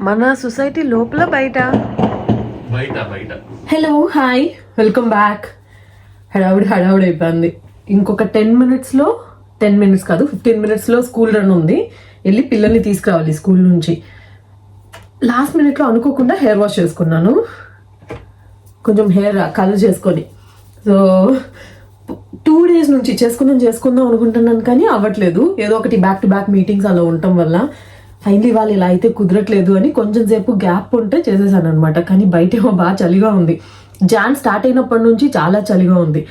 మన సొసైటీ లోపల బయట. బయట బయట. హలో హాయ్ వెల్కమ్ బ్యాక్ హడావుడి హడావుడి అయిపోయింది. ఇంకొక టెన్ మినిట్స్లో టెన్ మినిట్స్ కాదు ఫిఫ్టీన్ మినిట్స్లో స్కూల్ రన్ ఉంది. వెళ్ళి పిల్లల్ని తీసుకురావాలి స్కూల్ నుంచి. లాస్ట్ మినిట్లో అనుకోకుండా హెయిర్ వాష్ చేసుకున్నాను. కొంచెం హెయిర్ కలర్ చేసుకొని. సో టూ డేస్ నుంచి చేసుకుందాం చేసుకుందాం అనుకుంటున్నాను కానీ అవ్వట్లేదు. ఏదో ఒకటి బ్యాక్ టు బ్యాక్ మీటింగ్స్ అలా ఉండటం వల్ల ఫైనలీ వాళ్ళు ఇలా అయితే కుదరట్లేదు అని కొంచెం సేపు గ్యాప్ ఉంటే చేసేసాను అనమాట కానీ బయటేమో బాగా చలిగా ఉంది. జాన్ స్టార్ట్ అయినప్పటి నుంచి చాలా చలిగా ఉంది.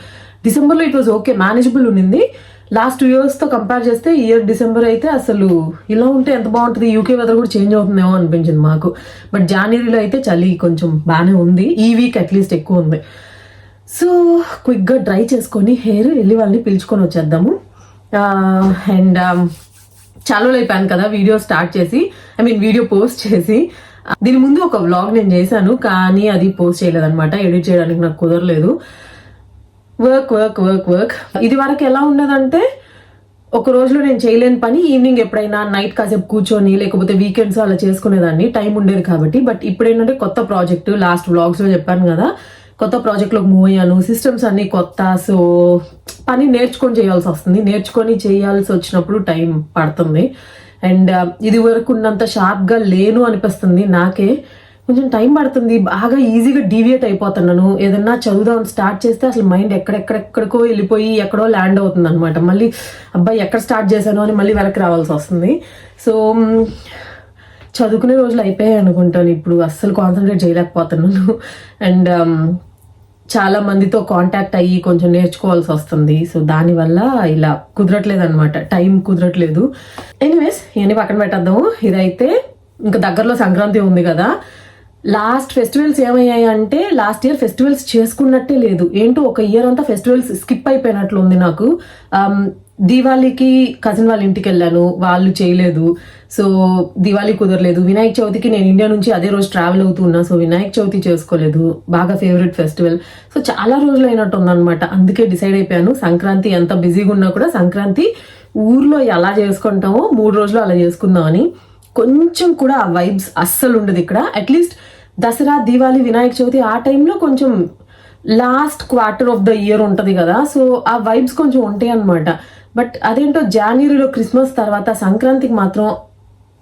డిసెంబర్లో ఇట్ వాజ్ ఓకే మేనేజబుల్ ఉండింది లాస్ట్ టూ ఇయర్స్తో కంపేర్ చేస్తే ఇయర్ డిసెంబర్ అయితే అసలు ఇలా ఉంటే ఎంత బాగుంటుంది యూకే వెదర్ కూడా చేంజ్ అవుతుందేమో అనిపించింది మాకు. బట్ జనవరిలో అయితే చలి కొంచెం బాగానే ఉంది. ఈ వీక్ అట్లీస్ట్ ఎక్కువ ఉంది. సో క్విక్గా డ్రై చేసుకొని హెయిర్ వెళ్ళి వాళ్ళని పిలుచుకొని వచ్చేద్దాము. అండ్ చాలా అయిపోయాను కదా వీడియో స్టార్ట్ చేసి ఐ మీన్ వీడియో పోస్ట్ చేసి. దీని ముందు ఒక వ్లాగ్ నేను చేశాను కానీ అది పోస్ట్ చేయలేదన్నమాట ఎడిట్ చేయడానికి నాకు కుదరలేదు. Work work work work. ఇది వరకు ఎలా ఉండదంటే ఒక రోజులో నేను చేయలేని పని ఈవినింగ్ ఎప్పుడైనా నైట్ కాసేపు కూర్చొని లేకపోతే వీకెండ్స్ అలా చేసుకునేదాన్ని టైం ఉండేది కాబట్టి. బట్ ఇప్పుడు ఏంటంటే కొత్త ప్రాజెక్టు లాస్ట్ వ్లాగ్స్లో చెప్పాను కదా కొత్త ప్రాజెక్ట్లోకి మూవ్ అయ్యాను. సిస్టమ్స్ అన్ని కొత్త సో పని నేర్చుకొని చేయాల్సి వస్తుంది. నేర్చుకొని చేయాల్సి వచ్చినప్పుడు టైం పడుతుంది. అండ్ uh, ఇది వరకు ఉన్నంత షార్ప్గా లేను అనిపిస్తుంది నాకే. కొంచెం టైం పడుతుంది. బాగా ఈజీగా డీవియేట్ అయిపోతున్నాను. ఏదన్నా చదువుదాం స్టార్ట్ చేస్తే అసలు మైండ్ ఎక్కడెక్కడెక్కడికో వెళ్ళిపోయి ఎక్కడో ల్యాండ్ అవుతుంది అనమాట మళ్ళీ అబ్బాయి ఎక్కడ స్టార్ట్ చేశాను అని మళ్ళీ వెనక్కి రావాల్సి వస్తుంది. సో చదువుకునే రోజులు అయిపోయాయి అనుకుంటాను. ఇప్పుడు అస్సలు కాన్సన్ట్రేట్ చేయలేకపోతున్నాను. అండ్ చాలా మందితో కాంటాక్ట్ అయ్యి కొంచెం నేర్చుకోవాల్సి వస్తుంది. సో దానివల్ల ఇలా కుదరట్లేదు అనమాట టైం కుదరట్లేదు. ఎనీవేస్ ఇవన్నీ పక్కన పెట్టేద్దాము. ఇదైతే ఇంకా దగ్గరలో సంక్రాంతి ఉంది కదా. లాస్ట్ ఫెస్టివల్స్ ఏమయ్యాయి అంటే లాస్ట్ ఇయర్ ఫెస్టివల్స్ చేసుకున్నట్టే లేదు. ఏంటో ఒక ఇయర్ అంతా ఫెస్టివల్స్ స్కిప్ అయిపోయినట్లు ఉంది నాకు um, దివాళీకి కజిన్ వాళ్ళ ఇంటికి వెళ్ళాను. వాళ్ళు చేయలేదు. సో దివాళీ కుదరలేదు. వినాయక చవితికి నేను ఇండియా నుంచి అదే రోజు ట్రావెల్ అవుతున్నా. సో వినాయక చవితి చేసుకోలేదు. బాగా ఫేవరెట్ ఫెస్టివల్ సో చాలా రోజులు అయినట్టు ఉందన్నమాట అందుకే డిసైడ్ అయిపోయాను. సంక్రాంతి ఎంత బిజీగా ఉన్నా కూడా సంక్రాంతి ఊర్లో ఎలా చేసుకుంటామో మూడు రోజులు అలా చేసుకుందామని కొంచెం కూడా ఆ వైబ్స్ అస్సలు ఉండదు ఇక్కడ. అట్లీస్ట్ దసరా దీవాళి వినాయక చవితి ఆ టైంలో కొంచెం last quarter of the year ఉంటుంది కదా. సో ఆ వైబ్స్ కొంచెం ఉంటాయి అనమాట బట్ అదేంటో జనవరిలో క్రిస్మస్ తర్వాత సంక్రాంతికి మాత్రం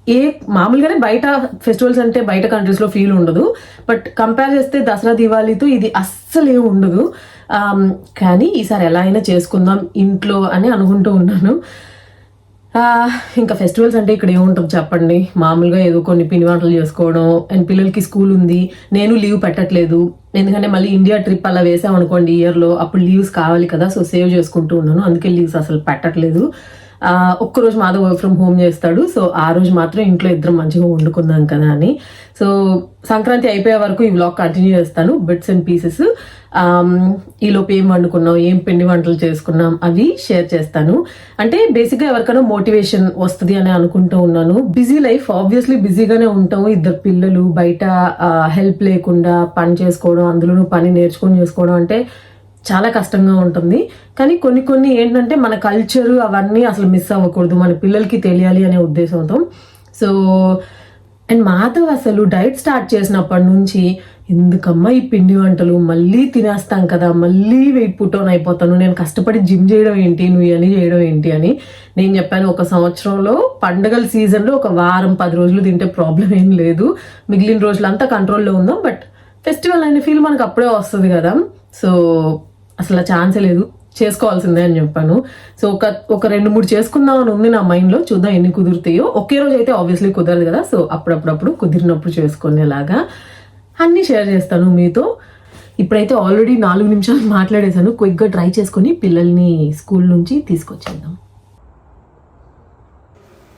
ఏ మామూలుగానే బయట ఫెస్టివల్స్ అంటే బయట కంట్రీస్లో ఫీల్ ఉండదు. బట్ కంపేర్ చేస్తే దసరా దివాళీతో ఇది అస్సలు ఏమి ఉండదు. కానీ ఈసారి ఎలా అయినా చేసుకుందాం ఇంట్లో అని అనుకుంటూ ఉన్నాను. ఇంకా ఫెస్టివల్స్ అంటే ఇక్కడ ఏముంటుంది చెప్పండి. మామూలుగా ఏదో కొన్ని పిండి వంటలు చేసుకోవడం అండ్ పిల్లలకి స్కూల్ ఉంది. నేను లీవ్ పెట్టట్లేదు. ఎందుకంటే మళ్ళీ ఇండియా ట్రిప్ అలా వేసామనుకోండి ఇయర్లో అప్పుడు లీవ్స్ కావాలి కదా సో సేవ్ చేసుకుంటూ ఉన్నాను. అందుకే లీవ్స్ అసలు పెట్టట్లేదు. ఒక్కరోజు మాధవ్ వర్క్ ఫ్రమ్ హోమ్ చేస్తాడు. సో ఆ రోజు మాత్రం ఇంట్లో ఇద్దరం మంచిగా వండుకుందాం కదా అని. సో సంక్రాంతి అయిపోయే వరకు ఈ వ్లాగ్ కంటిన్యూ చేస్తాను. బిట్స్ అండ్ పీసెస్ ఈలోపు ఏం వండుకున్నాం ఏం పిండి వంటలు చేసుకున్నాం అవి షేర్ చేస్తాను. అంటే బేసిక్గా ఎవరికైనా మోటివేషన్ వస్తుంది అని అనుకుంటూ ఉన్నాను. బిజీ లైఫ్ ఆబ్వియస్లీ బిజీగానే ఉంటాము. ఇద్దరు పిల్లలు బయట హెల్ప్ లేకుండా పని చేసుకోవడం అందులోనూ పని నేర్చుకొని చేసుకోవడం అంటే చాలా కష్టంగా ఉంటుంది. కానీ కొన్ని కొన్ని ఏంటంటే మన కల్చర్ అవన్నీ అసలు మిస్ అవ్వకూడదు. మన పిల్లలకి తెలియాలి అనే ఉద్దేశంతో. సో అండ్ మాధవ్ అసలు డైట్ స్టార్ట్ చేసినప్పటి నుంచి ఎందుకమ్మా ఈ పిండి వంటలు? మళ్ళీ తినేస్తాం కదా మళ్ళీ వెయిట్ పుట్టోన్ అయిపోతాను. నేను కష్టపడి జిమ్ చేయడం ఏంటి? నువ్వు అని చేయడం ఏంటి అని నేను చెప్పాను. ఒక సంవత్సరంలో పండగల సీజన్లో ఒక వారం పది రోజులు తింటే ప్రాబ్లం ఏం లేదు. మిగిలిన రోజులంతా కంట్రోల్లో ఉందాం బట్ ఫెస్టివల్ అనే ఫీల్ మనకు అప్పుడే వస్తుంది కదా. సో అసలు ఛాన్సే లేదు. చేసుకోవాల్సిందే అని చెప్పాను. సో ఒక ఒక రెండు మూడు చేసుకుందాం అని ఉంది నా మైండ్లో. చూద్దాం ఎన్ని కుదురుతాయో. ఒకే రోజు అయితే ఆబ్వియస్లీ కుదరదు కదా. సో అప్పుడప్పుడప్పుడు కుదిరినప్పుడు చేసుకునేలాగా అన్నీ షేర్ చేస్తాను మీతో. ఇప్పుడైతే ఆల్రెడీ నాలుగు నిమిషాలు మాట్లాడేశాను. క్విక్గా ట్రై చేసుకొని పిల్లల్ని స్కూల్ నుంచి తీసుకొచ్చేద్దాం.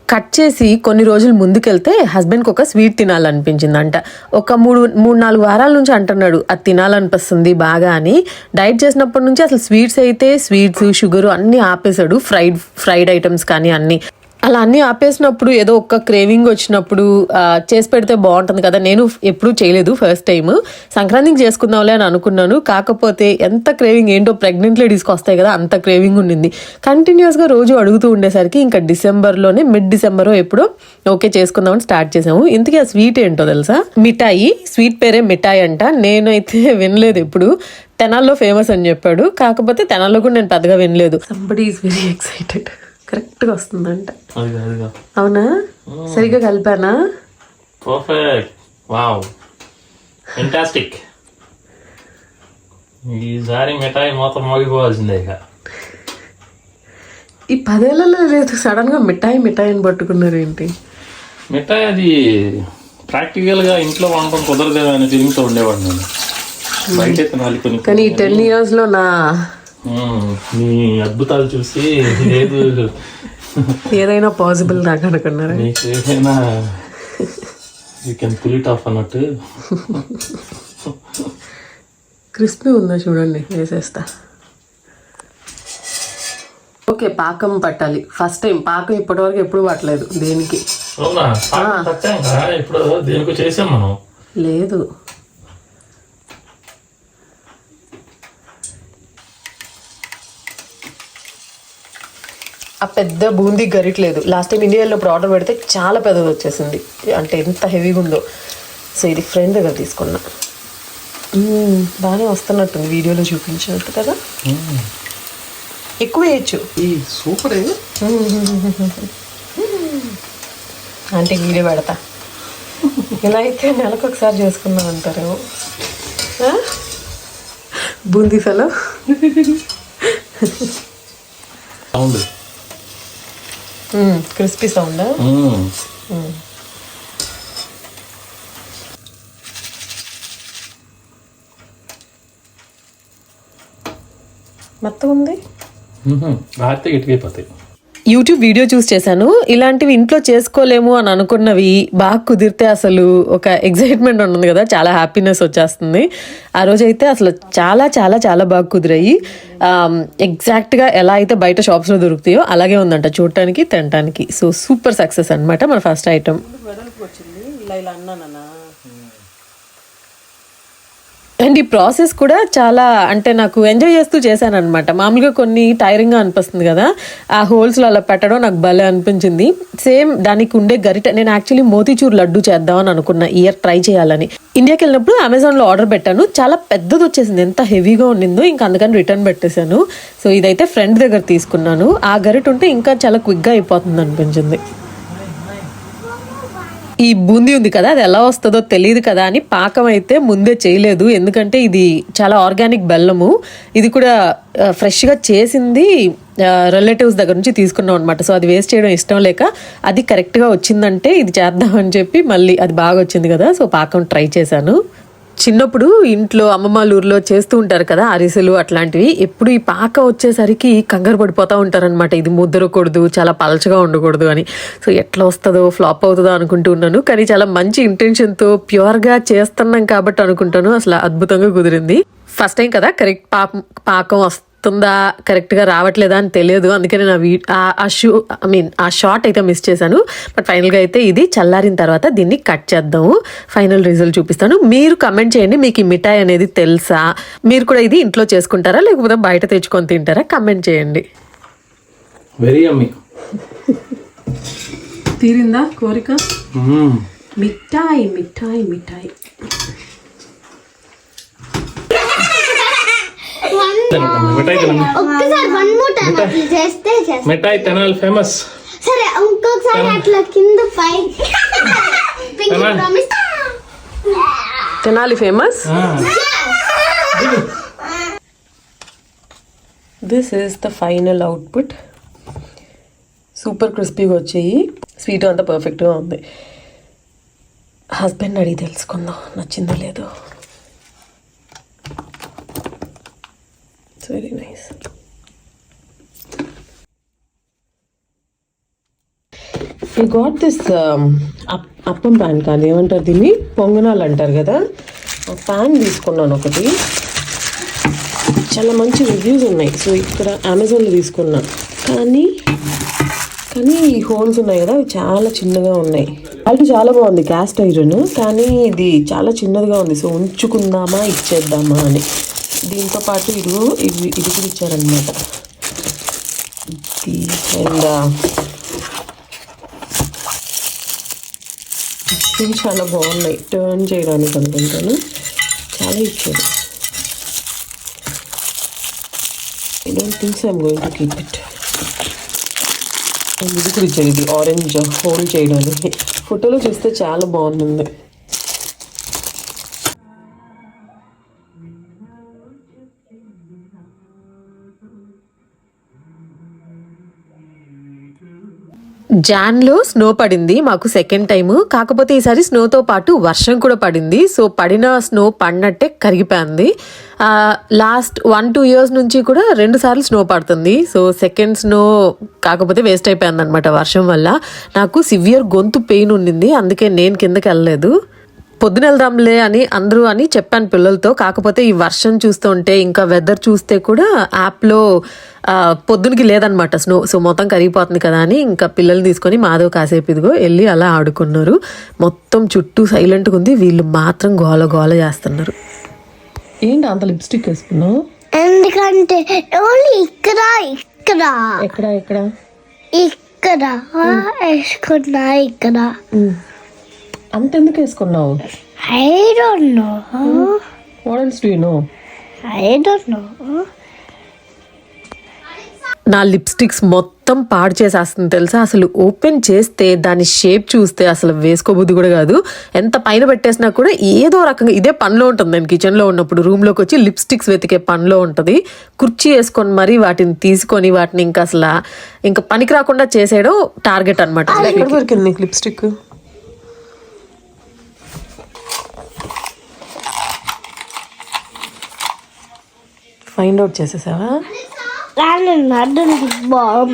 కట్ చేసి కొన్ని రోజులు ముందుకెళ్తే హస్బెండ్కి ఒక స్వీట్ తినాలనిపించిందంట. ఒక మూడు మూడు నాలుగు వారాల నుంచి అంటున్నాడు అది తినాలనిపిస్తుంది బాగా అని. డైట్ చేసినప్పటి నుంచి అసలు స్వీట్స్ అయితే స్వీట్స్ షుగర్ అన్నీ ఆపేశాడు ఫ్రైడ్ ఫ్రైడ్ ఐటమ్స్ కానీ అన్నీ. అలా అన్నీ ఆపేసినప్పుడు ఏదో ఒక్క క్రేవింగ్ వచ్చినప్పుడు చేసి పెడితే బాగుంటుంది కదా. నేను ఎప్పుడూ చేయలేదు ఫస్ట్ టైం సంక్రాంతికి చేసుకుందాంలే అని అనుకున్నాను. కాకపోతే ఎంత క్రేవింగ్ ఏంటో ప్రెగ్నెంట్ లేడీస్కి వస్తాయి కదా అంత క్రేవింగ్ ఉండింది. కంటిన్యూస్గా రోజు అడుగుతూ ఉండేసరికి ఇంకా డిసెంబర్లోనే మిడ్ డిసెంబర్ ఎప్పుడో ఓకే చేసుకుందామని స్టార్ట్ చేసాము. ఇంతకీ ఆ స్వీట్ ఏంటో తెలుసా? మిఠాయి స్వీట్ పేరే మిఠాయి అంట. నేనైతే వినలేదు ఎప్పుడు. తెనాల్లో ఫేమస్ అని చెప్పాడు. కాకపోతే తెనాల్లో కూడా నేను పెద్దగా వినలేదు. సంబడి ఈస్ వెరీ ఎక్సైటెడ్ కరెక్ట్గా వస్తుందంట. అవునా? సరిగ్గా కలిపానా? పర్ఫెక్ట్. వావ్. ఫెంటాస్టిక్ ఈసారి మిఠాయి మొత్తం మోగిపోవాల్సిందే ఇక. ఈ పదేళ్ళలో లేదు సడన్గా మిఠాయి మిఠాయి అని పట్టుకున్నారు ఏంటి? మిఠాయి అది ప్రాక్టికల్గా ఇంట్లో వండటం కుదరదేమో అనే ఫీలింగ్తో ఉండేవాడు నేను. బయట తినాలి కొన్ని కానీ ఈ టెన్ ఇయర్స్లో నా నీ అద్భుతాలు చూసి లేదు ఏదైనా పాసిబుల్ నాకు అనుకున్నారా? నీకు ఏదైనా you can pull it off అన్నట్టు? క్రిస్పీ ఉందా చూడండి వేసేస్తా. ఓకే పాకం పట్టాలి. ఫస్ట్ టైం పాకం ఇప్పటివరకు ఎప్పుడు పట్టలేదు దేనికి. అవునా? ఇప్పుడు దేనికో చేసాం మనం. లేదు. ఆ పెద్ద బూందీ గరిట్లేదు. లాస్ట్ టైం ఇండియాలో ఇప్పుడు ఆర్డర్ పెడితే చాలా పెద్దది వచ్చేసింది. అంటే ఎంత హెవీగా ఉందో. సో ఇది ఫ్రెండ్ దగ్గర తీసుకున్నా. బాగానే వస్తున్నట్టుంది వీడియోలో చూపించినట్టు కదా? ఎక్కువ వేయచ్చు. సూపర్ అంటే వీడియో పెడతా. ఇలా అయితే నెలకు ఒకసారి చేసుకుందాం అంటారేమో? Boondi fellow sound crispy sound మొత్తం ఉంది రాత్రి ఇటుకైపోతాయి యూట్యూబ్ వీడియో చూస్ చేశాను. ఇలాంటివి ఇంట్లో చేసుకోలేము అని అనుకున్నవి బాగా కుదిరితే అసలు ఒక ఎగ్జైట్మెంట్ ఉంటుంది కదా చాలా హ్యాపీనెస్ వచ్చేస్తుంది. ఆ రోజు అయితే అసలు చాలా చాలా చాలా బాగా కుదిరాయి. ఎగ్జాక్ట్గా ఎలా అయితే బయట షాప్స్లో దొరుకుతాయో అలాగే ఉందంట చూడటానికి తినటానికి. సో సూపర్ సక్సెస్ అనమాట మన ఫస్ట్ ఐటమ్ అండ్ ఈ ప్రాసెస్ కూడా చాలా అంటే నాకు ఎంజాయ్ చేస్తూ చేశాను అనమాట మామూలుగా కొన్ని టైరింగ్గా అనిపిస్తుంది కదా ఆ హోల్స్లో అలా పెట్టడం నాకు భలే అనిపించింది. సేమ్ దానికి ఉండే గరిట నేను యాక్చువల్లీ మోతీచూర్ లడ్డు చేద్దామని అనుకున్న ఇయర్ ట్రై చేయాలని. ఇండియాకి వెళ్ళినప్పుడు అమెజాన్లో ఆర్డర్ పెట్టాను. చాలా పెద్దది వచ్చేసింది ఎంత హెవీగా ఉండిందో ఇంకా అందుకని రిటర్న్ పెట్టేశాను. సో ఇదైతే ఫ్రెండ్ దగ్గర తీసుకున్నాను. ఆ గరిట ఉంటే ఇంకా చాలా క్విక్గా అయిపోతుంది అనిపించింది. ఈ బూందీ ఉంది కదా అది ఎలా వస్తుందో తెలియదు కదా అని పాకం అయితే ముందే చేయలేదు. ఎందుకంటే ఇది చాలా ఆర్గానిక్ బెల్లము. ఇది కూడా ఫ్రెష్గా చేసింది రిలేటివ్స్ దగ్గర నుంచి తీసుకున్నాం అనమాట సో అది వేస్ట్ చేయడం ఇష్టం లేక అది కరెక్ట్గా వచ్చిందంటే ఇది చేద్దామని చెప్పి మళ్ళీ అది బాగా వచ్చింది కదా సో పాకం ట్రై చేశాను. చిన్నప్పుడు ఇంట్లో అమ్మమ్మ ఊర్లో చేస్తూ ఉంటారు కదా అరిసెలు అట్లాంటివి. ఎప్పుడు ఈ పాక వచ్చేసరికి కంగారు పడిపోతూ ఉంటారనమాట ఇది ముద్దరకూడదు చాలా పలచగా ఉండకూడదు అని. సో ఎట్లా వస్తుందో ఫ్లాప్ అవుతుందో అనుకుంటూ ఉన్నాను. కానీ చాలా మంచి ఇంటెన్షన్తో ప్యూర్గా చేస్తున్నాం కాబట్టి అనుకుంటాను. అసలు అద్భుతంగా కుదిరింది. ఫస్ట్ టైం కదా కరెక్ట్ పాపం పాకం వస్తుంది కరెక్ట్గా రావట్లేదా అని తెలియదు. అందుకే నేను ఆ we uh- uh shoe I mean uh short అయితే మిస్ చేశాను. బట్ ఫైనల్గా అయితే ఇది చల్లారిన తర్వాత దీన్ని కట్ చేద్దాము. ఫైనల్ రిజల్ట్ చూపిస్తాను. మీరు కమెంట్ చేయండి. మీకు ఈ మిఠాయి అనేది తెలుసా? మీరు కూడా ఇది ఇంట్లో చేసుకుంటారా? లేకపోతే బయట తెచ్చుకొని తింటారా? కమెంట్ చేయండి. వెరీ అమ్మి తీరిందా కోరిక? మిఠాయి మిఠాయి మిఠాయి. మిఠాయి తినండి. ఒక్కసారి వన్ మోర్ టైం అట్లా చేస్తే చేస్తా. మిఠాయి తెనాలి ఫేమస్ సరే ఇంకొకసారి అట్లా కింద పై Tenali famous this is the final output super క్రిస్పీగా వచ్చాయి. స్వీట్ అంతా పర్ఫెక్ట్గా ఉంది. హస్బెండ్ అడిగి తెలుసుకుందాం. నచ్చిందో లేదో. ఇట్స్ వెరీ నైస్ ఈ గాట్ దిస్ అప్పం ప్యాన్ కాదు ఏమంటారు దీన్ని? పొంగనాలు అంటారు కదా? ఆ ప్యాన్ తీసుకున్నాను ఒకటి. చాలా మంచి రివ్యూస్ ఉన్నాయి. సో ఇక్కడ అమెజాన్లో తీసుకున్నా. కానీ కానీ ఈ హోల్స్ ఉన్నాయి కదా? అవి చాలా చిన్నగా ఉన్నాయి. క్వాలిటీ చాలా బాగుంది క్యాస్ట్ ఐరన్ కానీ ఇది చాలా చిన్నదిగా ఉంది. సో ఉంచుకుందామా ఇచ్చేద్దామా అని. దీంతో పాటు ఇదిగో ఇవి ఇది కూడా ఇచ్చారనమాట ఇది అండ్ ఇవి చాలా బాగున్నాయి. టర్న్ చేయడానికి అనుకుంటాను. చాలా ఇచ్చారు. I don't thinks I'm going to keep it. ఇది కూడా ఇచ్చారు. ఇది ఆరెంజ్ హోల్డ్ చేయడానికి. ఫోటోలో చూస్తే చాలా బాగుంది జాన్లో స్నో పడింది మాకు సెకండ్ టైం కాకపోతే ఈసారి స్నోతో పాటు వర్షం కూడా పడింది. సో పడిన స్నో పడినట్టే కరిగిపోయింది. లాస్ట్ వన్ టూ ఇయర్స్ నుంచి కూడా రెండు సార్లు స్నో పడుతుంది. సో సెకండ్ స్నో కాకపోతే వేస్ట్ అయిపోయింది అనమాట వర్షం వల్ల. నాకు సివియర్ గొంతు పెయిన్ ఉండింది. అందుకే నేను కిందకి వెళ్ళలేదు. పొద్దున వెళ్దాంలే అని అందరూ అని చెప్పాను పిల్లలతో. కాకపోతే ఈ వర్షం చూస్తుంటే ఇంకా వెదర్ చూస్తే కూడా యాప్లో పొద్దునకి లేదనమాట స్నో సో మొత్తం కరిగిపోతుంది కదా అని ఇంకా పిల్లల్ని తీసుకొని మాధవ్ కాసేపు ఇదిగో వెళ్ళి అలా ఆడుకున్నారు. మొత్తం చుట్టూ సైలెంట్గా ఉంది. వీళ్ళు మాత్రం గోల గోల చేస్తున్నారు. ఏంటి అంత లిప్స్టిక్ వేసుకున్నావు? ఎందుకంటే ఓన్లీ ఇక్కడ ఇక్కడ. ఎక్కడ ఎక్కడ? ఇక్కడ వేసుకున్నా ఇక్కడ. అంత ఎందుకు వేసుకున్నావు I don't know models do know I don't know నా లిప్స్టిక్స్ మొత్తం పాడు చేసేస్తుంది తెలుసా? అసలు ఓపెన్ చేస్తే దాని షేప్ చూస్తే అసలు వేసుకోబుద్ధి కూడా కాదు. ఎంత పైన పెట్టేసినా కూడా ఏదో రకంగా ఇదే పనిలో ఉంటుంది. నేను కిచెన్లో ఉన్నప్పుడు రూమ్లోకి వచ్చి లిప్స్టిక్స్ వెతికే పనిలో ఉంటుంది. కుర్చీ వేసుకొని మరీ వాటిని తీసుకొని వాటిని ఇంకా అసలు ఇంకా పనికి రాకుండా చేసేయడం టార్గెట్ అనమాట lipstick? Find out చేసేసావా And another lip balm.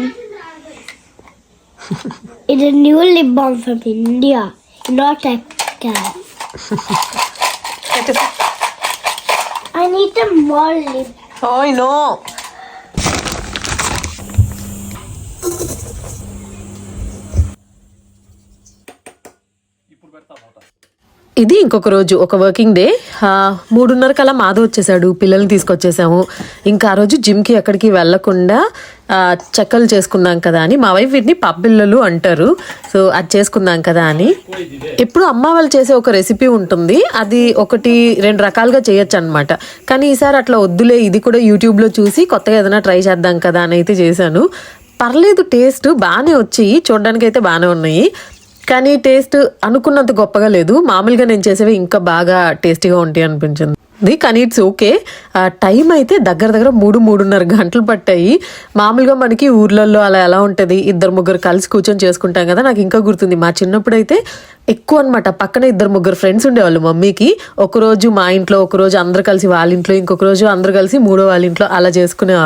it's a new lip balm from India, not a cat. I need a more lip. ఓయ్ నో ఇది ఇంకొక రోజు ఒక వర్కింగ్ డే మూడున్నర కల్లా మాధవ్ వచ్చేసాడు పిల్లల్ని తీసుకొచ్చేసాము. ఇంకా ఆ రోజు జిమ్కి ఎక్కడికి వెళ్ళకుండా చెక్కలు చేసుకున్నాం కదా అని మా వైఫ్ వీటిని పబ్బిళ్ళలు అంటారు. సో అది చేసుకుందాం కదా అని. ఎప్పుడు అమ్మ వాళ్ళు చేసే ఒక రెసిపీ ఉంటుంది. అది ఒకటి రెండు రకాలుగా చేయొచ్చు అనమాట కానీ ఈసారి అట్లా వద్దులే ఇది కూడా యూట్యూబ్లో చూసి కొత్తగా ఏదైనా ట్రై చేద్దాం కదా అని అయితే చేశాను. పర్లేదు టేస్ట్ బాగానే వచ్చాయి చూడడానికి అయితే బాగానే ఉన్నాయి. కానీ టేస్ట్ అనుకున్నంత గొప్పగా లేదు. మామూలుగా నేను చేసేవి ఇంకా బాగా టేస్టీగా ఉంటాయి అనిపించింది. కానీ ఇట్స్ ఓకే. టైం అయితే దగ్గర దగ్గర మూడు మూడున్నర గంటలు పట్టాయి. మామూలుగా మనకి ఊర్లలో అలా ఎలా ఉంటుంది? ఇద్దరు ముగ్గురు కలిసి కూర్చొని చేసుకుంటాం కదా నాకు ఇంకా గుర్తుంది. మా చిన్నప్పుడు అయితే ఎక్కువ అనమాట పక్కన ఇద్దరు ముగ్గురు ఫ్రెండ్స్ ఉండేవాళ్ళు మమ్మీకి. ఒకరోజు మా ఇంట్లో ఒక రోజు అందరు కలిసి వాళ్ళ ఇంట్లో ఇంకొక రోజు అందరు కలిసి మూడో వాళ్ళ ఇంట్లో అలా చేసుకునే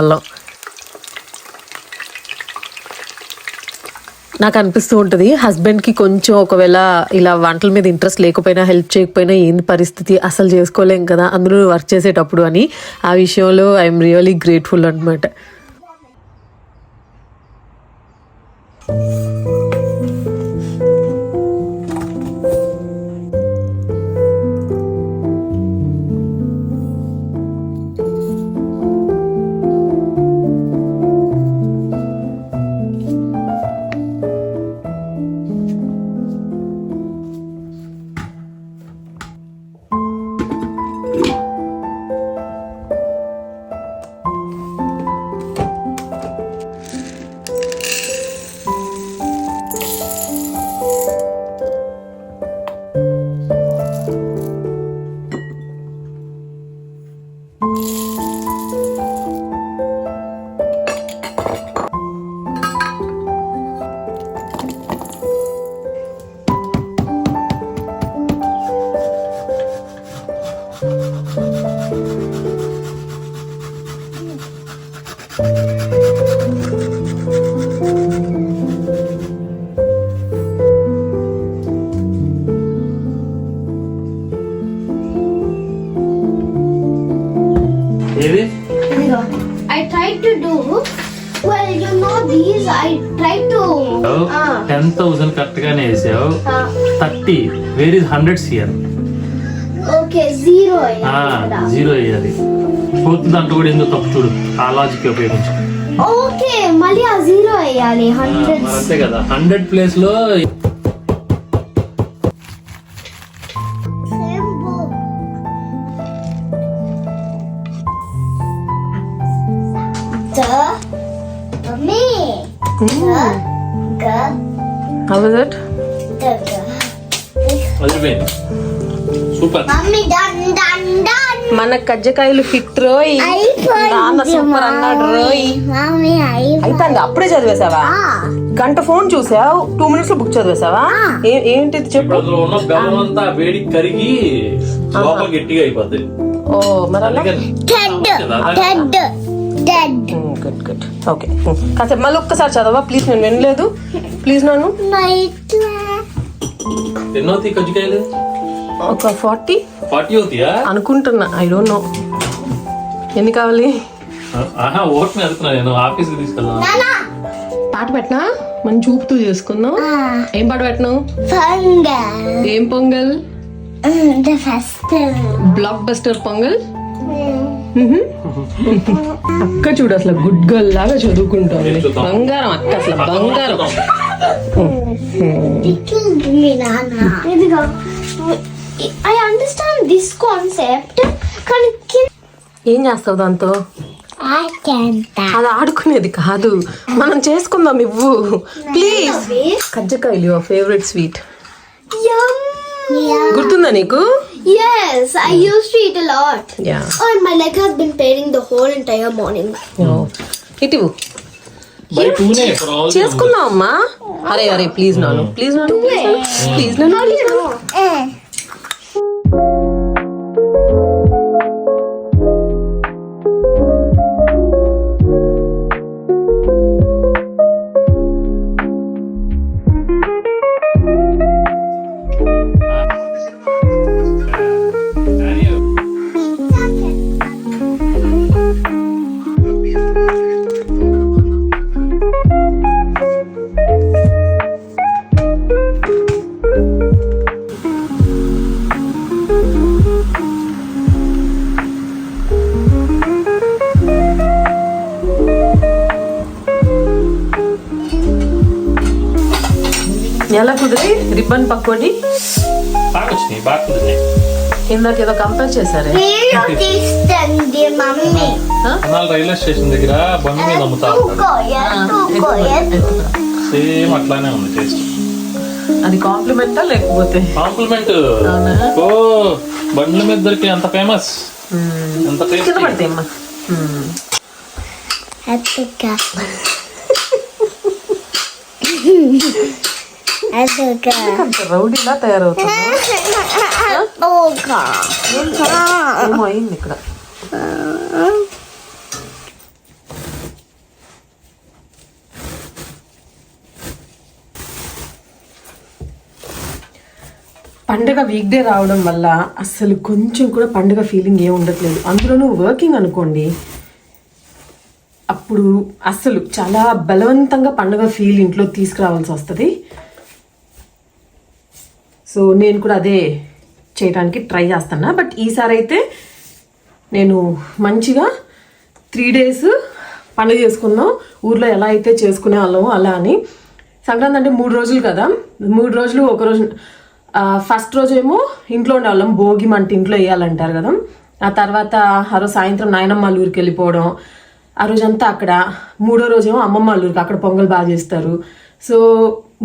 నాకు అనిపిస్తూ ఉంటుంది హస్బెండ్కి కొంచెం ఒకవేళ ఇలా వంటల మీద ఇంట్రెస్ట్ లేకపోయినా హెల్ప్ చేయకపోయినా ఏంది పరిస్థితి అసలు చేసుకోలేం కదా అందులో వర్క్ చేసేటప్పుడు అని ఆ విషయంలో ఐఎమ్ రియలీ గ్రేట్ఫుల్ అనమాట where is hundreds year okay, zero. Zero వేయాలి ఫోర్త్ దాంట్లో కూడా ఎందుకు తప్పు చూడు. ఆ లాజిక్ ఉపయోగించు. Okay, మళ్ళీ ఆ జీరో వేయాలి హండ్రెడ్ అంతే కదా. హండ్రెడ్ ప్లేస్లో మన కజ్జకాయలు ఫిట్ రోయ్. నాన్న సూపర్ అన్నాడు రోయ్. అయిపోయింది. అప్పుడే చదివేశావా గంట ఫోన్ చూసావు? టూ మినిట్స్లో బుక్ చదివేశావా ఏ- ఏంటిది చెప్పు. ఇప్పుడు అందులో ఉన్న బెల్లం అంతా వేడి కరిగి లోపల గట్టిగా అయిపోద్ది. ఓ మరి అలా? అందుకని. Dead dead good good okay కాసేపు మళ్ళీ ఒక్కసారి చదవా? ప్లీజ్ నేను వినలేదు. ప్లీజ్ నన్ను. నైట్ ఎన్నో కజ్జికాయలు? ఒక ఫార్టీ ఫార్టీ అవుతాయా? అనుకుంటున్నా. ఐ డోంట్ నో ఎన్ని కావాలి? ఆహా ఓట్ మీద వెళ్తున్నా నేను. తీసుకెళ్ళా పాట పెట్టనా? మనం చూపుతూ చేసుకుందాం. ఏం పాట పెట్టినావు? ఏం Pongal? The first. Blockbuster Pongal. అక్క చూడు అసలు గుడ్ గర్ల్ లాగా చదువుకుంటుంది. బంగారం అక్క అసలు బంగారం. ఐ అండర్స్టాండ్ దిస్ కాన్సెప్ట్ కానీ ఏం చేస్తావు దాంతో? అది ఆడుకునేది కాదు. మనం చేసుకుందాం ఇవ్వు. ప్లీజ్ కజ్జకాయలు యువర్ ఫేవరెట్ స్వీట్ గుర్తుందా నీకు? Yes, I used to eat a lot. Yeah Oh, and my leg has been paining the whole entire morning. ఇటు ఫర్ ఆల్ చేసుకుందాం అమ్మా. అరే అరే ప్లీజ్ నాను. ప్లీజ్ నాను ప్లీజ్ నాను. ఎలా కుదిరి? రిబ్బన్ పక్కోడి బాగా వచ్చినాయి బాగా కుదిరినాయి. ఇందాక ఏదో కంపేర్ చేశారే. రైల్వే స్టేషన్ దగ్గర బండి మీద అమ్ముతా ఉంటారు. సేమ్ అట్లానే ఉంది టేస్ట్. అది కాంప్లిమెంటా లేకపోతే? కాంప్లిమెంట్? ఓ బండ్ల మీద దొరికి అంత ఫేమస్. ఎంత కింద టేస్ట్ పడితే అమ్మా. రౌడీలా తయారవుతుంది? ఏమో అయింది ఇక్కడ. పండగ వీక్ డే రావడం వల్ల అస్సలు కొంచెం కూడా పండగ ఫీలింగ్ ఏం ఉండట్లేదు. అందులోనూ వర్కింగ్ అనుకోండి అప్పుడు అస్సలు చాలా బలవంతంగా పండగ ఫీల్ ఇంట్లో తీసుకురావాల్సి వస్తుంది. సో నేను కూడా అదే చేయడానికి ట్రై చేస్తున్నా. బట్ ఈసారి అయితే నేను మంచిగా త్రీ డేస్ పండుగ చేసుకుందాం ఊర్లో ఎలా అయితే చేసుకునే వాళ్ళమో అలా అని. సంక్రాంతి అంటే మూడు రోజులు కదా. మూడు రోజులు ఒక రోజు ఫస్ట్ రోజు ఏమో ఇంట్లో ఉండేవాళ్ళం భోగి మంట ఇంట్లో వేయాలంటారు కదా. ఆ తర్వాత ఆ రోజు సాయంత్రం నాయనమ్మ వాళ్ళ ఊరికి వెళ్ళిపోవడం. ఆ రోజంతా అక్కడ. మూడో రోజేమో అమ్మమ్మ వాళ్ళ ఊరికి అక్కడ పొంగల్ బాగా చేస్తారు. సో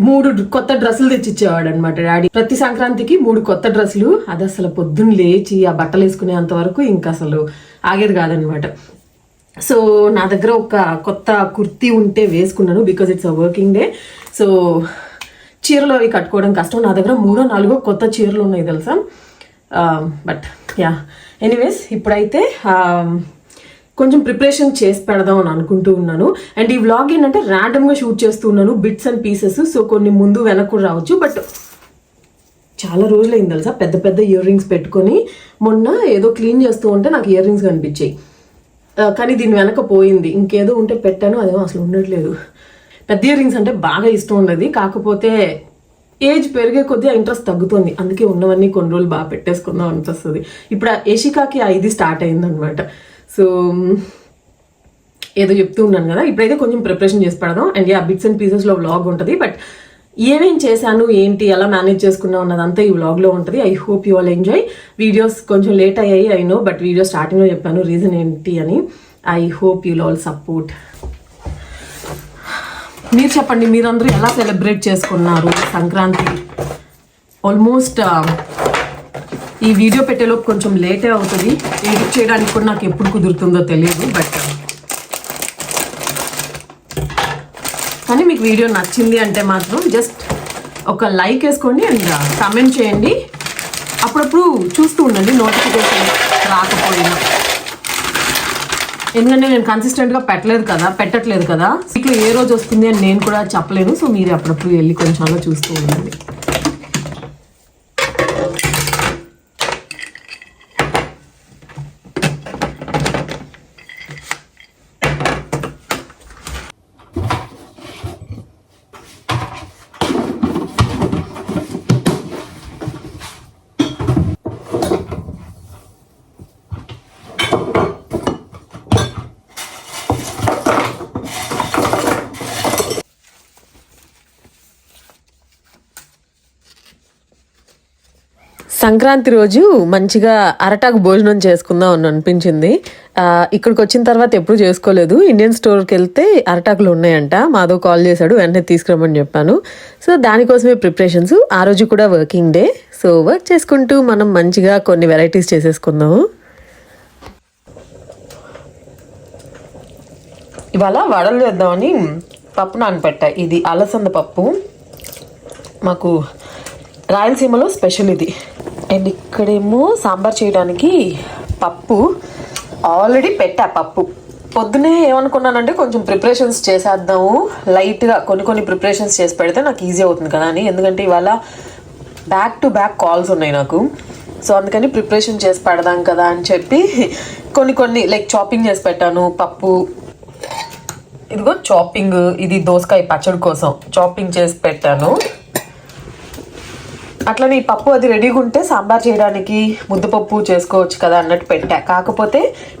మూడు కొత్త డ్రెస్సులు తెచ్చిచ్చేవాడు అనమాట డాడీ. ప్రతి సంక్రాంతికి మూడు కొత్త డ్రెస్సులు. అది అసలు పొద్దున్న లేచి ఆ బట్టలు వేసుకునేంత వరకు ఇంకా అసలు ఆగేది కాదనమాట సో నా దగ్గర ఒక కొత్త కుర్తీ ఉంటే వేసుకున్నాను because it's a working day so చీరలు అవి కట్టుకోవడం కష్టం. నా దగ్గర మూడో నాలుగో కొత్త చీరలు ఉన్నాయి తెలుసా? బట్ యా ఎనీవేస్ ఇప్పుడైతే కొంచెం ప్రిపరేషన్ చేసి పెడదాం అని అనుకుంటూ ఉన్నాను. అండ్ ఈ వ్లాగ్ ఏంటంటే ర్యాండమ్గా షూట్ చేస్తూ ఉన్నాను బిట్స్ అండ్ పీసెస్ సో కొన్ని ముందు వెనక్కు రావచ్చు. బట్ చాలా రోజులు అయింది తెలుసా పెద్ద పెద్ద ఇయర్ రింగ్స్ పెట్టుకొని మొన్న ఏదో క్లీన్ చేస్తూ ఉంటే నాకు ఇయర్ రింగ్స్ కనిపించాయి. కానీ దీని వెనక పోయింది. ఇంకేదో ఉంటే పెట్టాను అదేమో అసలు ఉండట్లేదు. పెద్ద ఇయర్ రింగ్స్ అంటే బాగా ఇష్టం ఉండదు. కాకపోతే ఏజ్ పెరిగే కొద్దీ ఆ ఇంట్రెస్ట్ తగ్గుతుంది. అందుకే ఉన్నవన్నీ కొన్ని రోజులు బాగా పెట్టేసుకుందాం అనిపిస్తుంది. ఇప్పుడు ఆ ఏషికాకి ఆ ఇది స్టార్ట్ అయిందనమాట సో ఏదో చెప్తూ ఉన్నాను కదా ఇప్పుడైతే కొంచెం ప్రిపరేషన్ చేసి పెడదాం. అండ్ యా బిట్స్ అండ్ పీసెస్లో వ్లాగ్ ఉంటుంది. బట్ ఏమేం చేశాను ఏంటి ఎలా మేనేజ్ చేసుకున్నా ఉన్నదంతా ఈ వ్లాగ్లో ఉంటుంది. I hope you all enjoy videos కొంచెం లేట్ అయ్యాయి ఐ నో బట్ వీడియో స్టార్టింగ్లో చెప్పాను. రీజన్ ఏంటి అని. I hope you'll all support మీరు చెప్పండి మీరందరూ ఎలా సెలబ్రేట్ చేసుకున్నారు సంక్రాంతి? ఆల్మోస్ట్ ఈ వీడియో పెట్టేలోపు కొంచెం లేటే అవుతుంది. ఎడిట్ చేయడానికి కూడా నాకు ఎప్పుడు కుదురుతుందో తెలియదు బట్ uh, కానీ మీకు వీడియో నచ్చింది అంటే మాత్రం జస్ట్ ఒక లైక్ వేసుకోండి అండ్ కమెంట్ uh, చేయండి. అప్పుడప్పుడు చూస్తూ ఉండండి నోటిఫికేషన్ రాకపోయినా. ఎందుకంటే నేను కన్సిస్టెంట్గా పెట్టలేదు కదా పెట్టట్లేదు కదా. ఇట్లా ఏ రోజు వస్తుంది అని నేను కూడా చెప్పలేను సో మీరు అప్పుడప్పుడు వెళ్ళి కొంచెం అలా చూస్తూ ఉండండి. సంక్రాంతి రోజు మంచిగా అరటాకు భోజనం చేసుకుందాం అని అనిపించింది. ఇక్కడికి వచ్చిన తర్వాత ఎప్పుడు చేసుకోలేదు. ఇండియన్ స్టోర్కి వెళ్తే అరటాకులు ఉన్నాయంట. మాధవ్ కాల్ చేశాడు వెంటనే తీసుకురమ్మని చెప్పాను. సో దానికోసమే ప్రిపరేషన్స్. ఆ రోజు కూడా వర్కింగ్ డే. సో వర్క్ చేసుకుంటూ మనం మంచిగా కొన్ని వెరైటీస్ చేసేసుకుందాము. ఇవాళ వడలు చేద్దామని పప్పు నానపెట్టా. ఇది అలసంద పప్పు. మాకు రాయలసీమలో స్పెషల్ ఇది. అండ్ ఇక్కడేమో సాంబార్ చేయడానికి పప్పు. ఆల్రెడీ పెట్టా పప్పు. పొద్దునే ఏమనుకున్నానంటే కొంచెం ప్రిపరేషన్స్ చేసేద్దాము. లైట్గా కొన్ని కొన్ని ప్రిపరేషన్స్ చేసి పెడితే నాకు ఈజీ అవుతుంది కదా అని. ఎందుకంటే ఇవాళ బ్యాక్ టు బ్యాక్ కాల్స్ ఉన్నాయి నాకు. సో అందుకని ప్రిపరేషన్ చేసి పెడదాం కదా అని చెప్పి కొన్ని కొన్ని లైక్ చాపింగ్ చేసి పెట్టాను. పప్పు. ఇదిగో చాపింగ్ ఇది దోసకాయ పచ్చడి కోసం. చాపింగ్ చేసి పెట్టాను. అట్లనే ఈ పప్పు అది రెడీగా ఉంటే సాంబార్ చేయడానికి ముద్దపప్పు చేసుకోవచ్చు కదా అన్నట్టు పెట్టా. కాకపోతే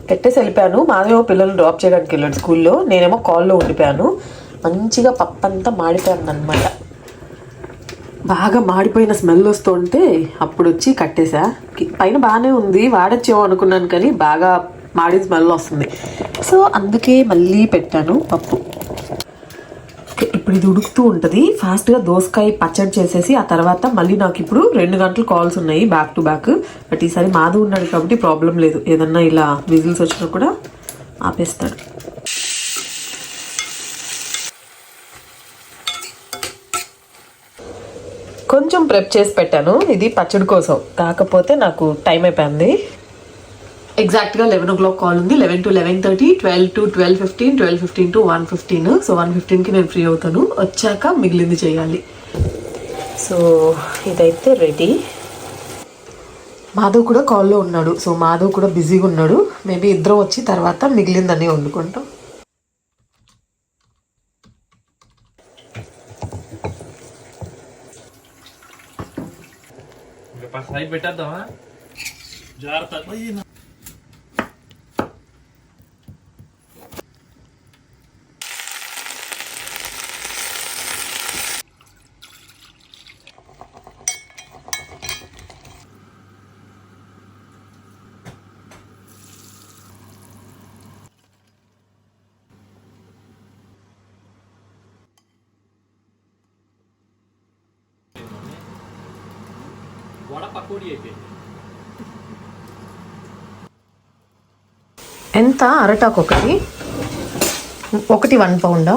పెట్టేసి వెళ్ళిపోయాను మాదేమో పిల్లలు డ్రాప్ చేయడానికి వెళ్ళాడు స్కూల్లో. నేనేమో కాల్లో ఉండిపోయాను. మంచిగా పప్పు అంతా మాడిపోయాను అనమాట బాగా మాడిపోయిన స్మెల్ వస్తుంటే అప్పుడు వచ్చి కట్టేశా పైన బాగానే ఉంది. వాడచ్చేమో అనుకున్నాను కానీ బాగా మాడిన స్మెల్ వస్తుంది. సో అందుకే మళ్ళీ పెట్టాను పప్పు. ఇప్పుడు ఇది ఉడుకుతూ ఉంటుంది. ఫాస్ట్గా దోసకాయ పచ్చడి చేసేసి ఆ తర్వాత మళ్ళీ నాకు ఇప్పుడు రెండు గంటలు కాల్స్ ఉన్నాయి బ్యాక్ టు బ్యాక్ బట్ ఈసారి మాధవ్ ఉన్నాడు కాబట్టి ప్రాబ్లం లేదు. ఏదన్నా ఇలా విజిల్స్ వచ్చినా కూడా ఆపేస్తాడు. కొంచెం ప్రెప్ చేసి పెట్టాను. ఇది పచ్చడి కోసం. కాకపోతే నాకు టైం అయిపోయింది. ఎగ్జాక్ట్గా లెవెన్ ఓ క్లాక్ కాల్ ఉంది eleven to eleven thirty twelve to twelve fifteen twelve fifteen to one fifteen so one ఫిఫ్టీన్కి నేను ఫ్రీ అవుతాను. వచ్చాక మిగిలింది చేయాలి. సో ఇదైతే రెడీ మాధవ్ కూడా కాల్లో ఉన్నాడు. సో మాధవ్ కూడా బిజీగా ఉన్నాడు. మేబీ ఇద్దరం వచ్చి తర్వాత మిగిలిందని వండుకుంటాం. పెట్టేద్దామా? జాగ్రత్త. పకోడీ అయిపోయింది. ఎంత? అరటాకు ఒకటి. ఒకటి వన్ పౌండా?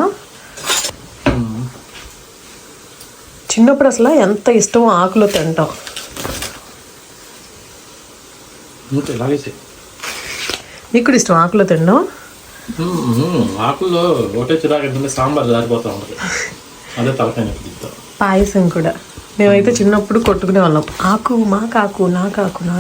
చిన్నప్పుడు అసలు ఎంత ఇష్టమో ఆకులో తింటాం? ఇంకా ఇలాగేసే నీకు కూడా ఇష్టం ఆకులో తినడం? ఆకుల్లో ఒకటే చిరాకు ఏంటంటే సాంబార్ జారిపోతూ ఉంటుంది. అదే తలకాయ పాయసం కూడా. మేమైతే చిన్నప్పుడు కొట్టుకునే వాళ్ళం. ఆకు మా కాకు నా కాకు నా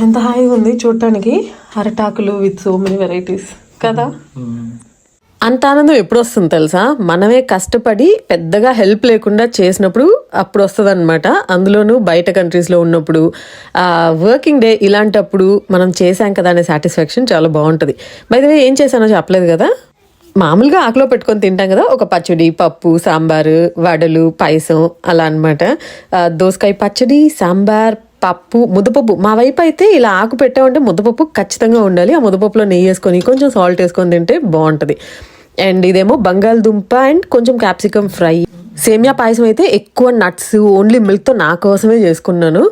ఎంత హాయిగా ఉంది చూడటానికి. అరటాకులు విత్ సో మెనీ వెరైటీస్ కదా? అంత ఆనందం ఎప్పుడు వస్తుంది తెలుసా? మనమే కష్టపడి పెద్దగా హెల్ప్ లేకుండా చేసినప్పుడు అప్పుడు వస్తుంది అనమాట అందులోనూ బయట కంట్రీస్లో ఉన్నప్పుడు వర్కింగ్ డే ఇలాంటప్పుడు మనం చేశాం కదా అనే సాటిస్ఫాక్షన్ చాలా బాగుంటుంది. బయట ఏం చేశానో చెప్పలేదు కదా? మామూలుగా ఆకులో పెట్టుకొని తింటాం కదా ఒక పచ్చడి పప్పు సాంబారు వడలు పాయసం అలా అనమాట దోసకాయ పచ్చడి సాంబార్ పప్పు ముద్దపప్పు. మా వైపు అయితే ఇలా ఆకు పెట్టామంటే ముద్దపప్పు ఖచ్చితంగా ఉండాలి. ఆ ముద్దపప్పులో నెయ్యి వేసుకొని కొంచెం సాల్ట్ వేసుకొని తింటే బాగుంటుంది. అండ్ ఇదేమో బంగాళదుంప అండ్ కొంచెం క్యాప్సికమ్ ఫ్రై సేమియా పాయసం అయితే ఎక్కువ నట్స్ ఓన్లీ మిల్క్తో నా కోసమే చేసుకున్నాను.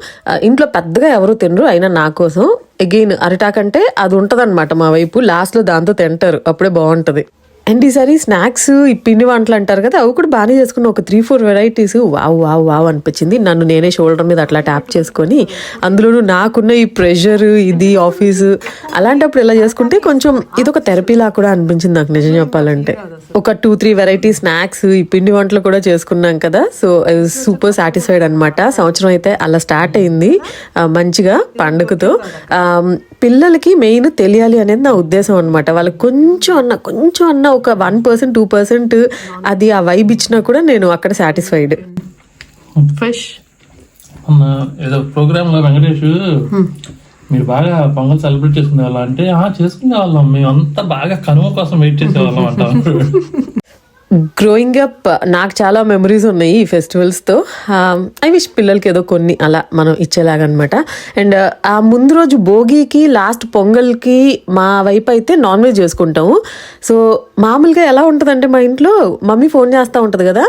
ఇంట్లో పెద్దగా ఎవరు తినరు అయినా నా కోసం. అగైన్ అరిటాకంటే అది ఉంటుందన్నమాట మా వైపు. లాస్ట్లో దాంతో తింటారు అప్పుడే బాగుంటుంది. అండ్ ఈసారి స్నాక్స్ ఈ పిండి వంటలు అంటారు కదా అవి కూడా బాగానే చేసుకున్న. ఒక three four varieties wow wow wow అనిపించింది. నన్ను నేనే షోల్డర్ మీద అట్లా ట్యాప్ చేసుకొని అందులోనూ నాకున్న ఈ ప్రెషర్ ఇది ఆఫీసు అలాంటప్పుడు ఇలా చేసుకుంటే కొంచెం ఇది ఒక థెరపీలా కూడా అనిపించింది నాకు నిజం చెప్పాలంటే. ఒక టూ త్రీ వెరైటీ స్నాక్స్ ఈ పిండి వంటలు కూడా చేసుకున్నాం కదా. సో సూపర్ సాటిస్ఫైడ్ అనమాట సంవత్సరం అయితే అలా స్టార్ట్ అయింది మంచిగా పండుగతో. పిల్లలకి మెయిన్ తెలియాలి అనేది నా ఉద్దేశం అనమాట వాళ్ళకి కొంచెం అన్న కొంచెం అన్న ఒక వన్ పర్సెంట్ టూ పర్సెంట్ అది ఆ వైబ్ ఇచ్చినా కూడా నేను అక్కడ సాటిస్ఫైడ్ ఫ్రెష్ ఏదో ప్రోగ్రామ్లో వెంకటేష్ మీరు బాగా పొంగల్ సెలబ్రేట్ చేసుకునే వాళ్ళం అంటే ఆ చేసుకునే వాళ్ళం మేము అంతా బాగా కనుమ కోసం వెయిట్ చేసేవాళ్ళం అంటారు. గ్రోయింగ్ అప్ నాకు చాలా మెమరీస్ ఉన్నాయి ఈ ఫెస్టివల్స్తో ఐ విష్ పిల్లలకి ఏదో కొన్ని అలా మనం ఇచ్చేలాగనమాట. అండ్ uh, ఆ ముందు రోజు భోగికి లాస్ట్ పొంగల్కి మా వైపు అయితే నాన్ వెజ్ చేసుకుంటాము. సో మామూలుగా ఎలా ఉంటుందంటే మా ఇంట్లో మమ్మీ ఫోన్ చేస్తూ ఉంటుంది కదా.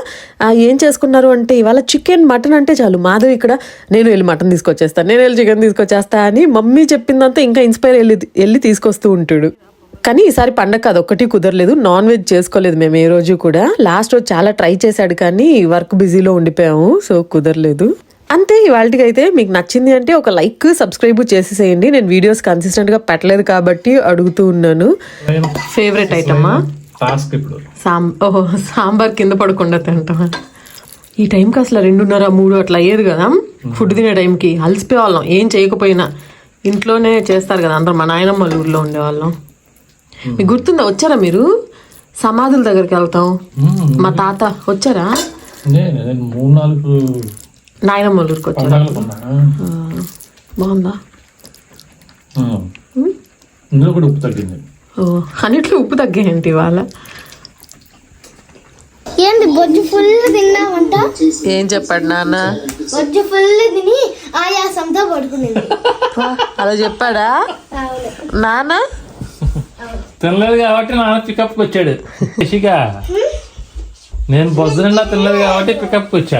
ఏం చేసుకున్నారు అంటే ఇవాళ చికెన్ మటన్ అంటే చాలు. మాధవ్ ఇక్కడ నేను వెళ్ళి మటన్ తీసుకొచ్చేస్తాను నేను వెళ్ళి చికెన్ తీసుకొచ్చేస్తా అని మమ్మీ చెప్పిందంతా ఇంకా ఇన్స్పైర్ వెళ్ళి వెళ్ళి తీసుకొస్తూ ఉంటాడు. కానీ ఈసారి పండగ అదొక్కటి కుదరలేదు. నాన్ వెజ్ చేసుకోలేదు మేము ఏ రోజు కూడా. లాస్ట్ రోజు చాలా ట్రై చేశాడు కానీ వర్క్ బిజీలో ఉండిపోయాము సో కుదరలేదు. అంతే ఇవాళకి అయితే మీకు నచ్చింది అంటే ఒక లైక్ సబ్స్క్రైబ్ చేసేసేయండి. నేను వీడియోస్ కన్సిస్టెంట్గా పెట్టలేదు కాబట్టి అడుగుతూ ఉన్నాను. ఫేవరెట్ ఐటమా ఓహో సాంబార్ కింద పడకుండా తింటాం ఈ టైంకి అసలు రెండున్నర మూడు అట్లా అయ్యేది కదా. ఫుడ్ తినే టైంకి అలసిపోయే వాళ్ళం ఏం చేయకపోయినా. ఇంట్లోనే చేస్తారు కదా అందరం. మా నాయనమ్మ ఊర్లో ఉండేవాళ్ళం. మీకు గుర్తుందా వచ్చారా మీరు? సమాధుల దగ్గరికి వెళ్తాం. మా తాత వచ్చారా? నేను నేను మూడు నాలుగు నాయనమ్మ వాళ్ళ ఊరికి వచ్చారా బాగుందా. ఇందులో కూడా ఉప్పు తగ్గింది. ఓ అన్నిట్లో ఉప్పు తగ్గేయండి ఇవాళ? ఏంది బొజ్జు ఫుల్ తిన్నావంట? ఏం చెప్పాడు నాన్న? బొజ్జు ఫుల్ తిని ఆయాసంతో పడుకునేది. అలా చెప్పాడా? నాన్న? తినలేదు కాబట్టి నాన్న పికప్కి వచ్చాడు. రిషిక నేను నిండా తినలేదు కాబట్టి పికప్కి వచ్చా.